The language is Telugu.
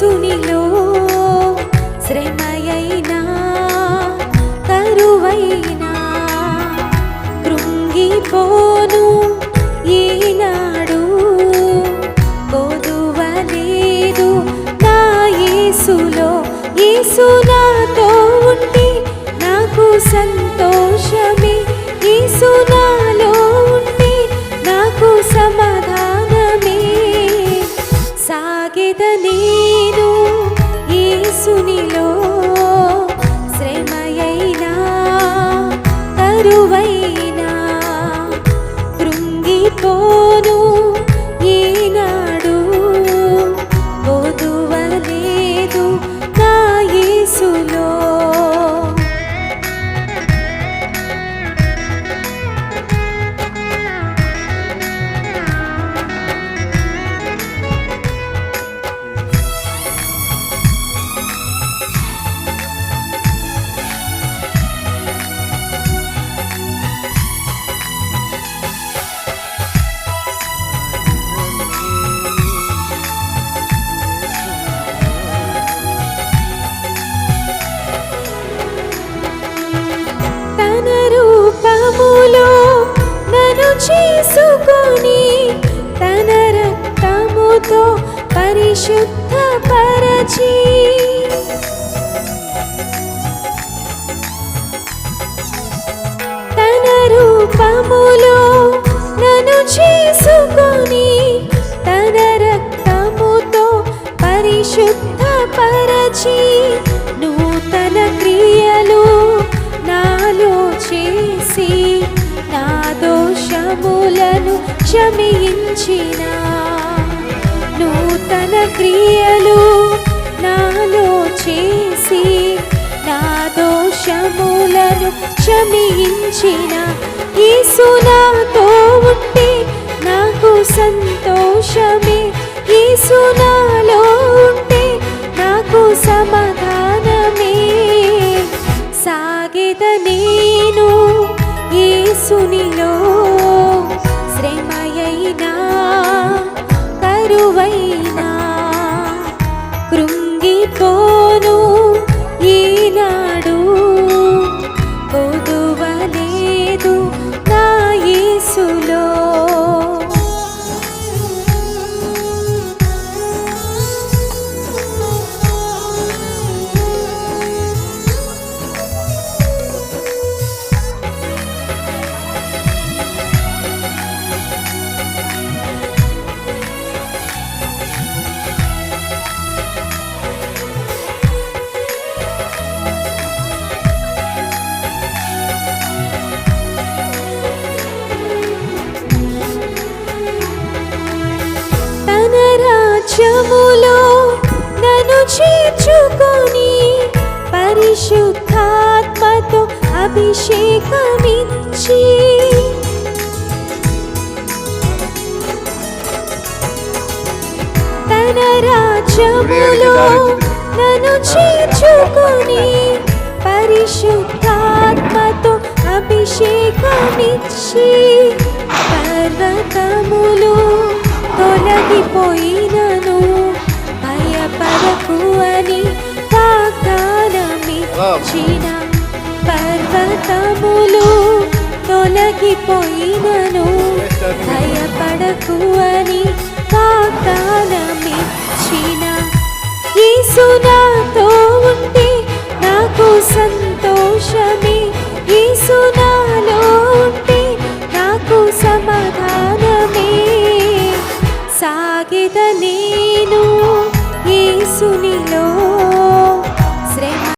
শুনিলো పరిశుద్ధపరచి తన రూపములో నన్ను చేసుకొని తన రక్తముతో పరిశుద్ధపరచి నూతన క్రియలు నాలో చేసి నా దోషములను క్షమించినా. తన క్రియలు నాలో చేసి నా దోషములను క్షమించిన ఈసు నాతో ఉంటే నాకు సంతోషమే. ఈసు నాలో ఉంటే నాకు సమాధానమే. సాగెద నేను యేసునిలో చేర్చుకొని పరిశుద్ధాత్మతో అభిషేకమిచ్చి. తన రాజ్యములో నన్ను చేర్చుకొని పరిశుద్ధాత్మతో అభిషేకమిచ్చి. పర్వతములు తొలగిపోయినను వాగ్దానమిచ్చిన పర్వతములు తొలగిపోయినను. భయపడకు అని వాగ్దానమిచ్చిన ఈ సునాతో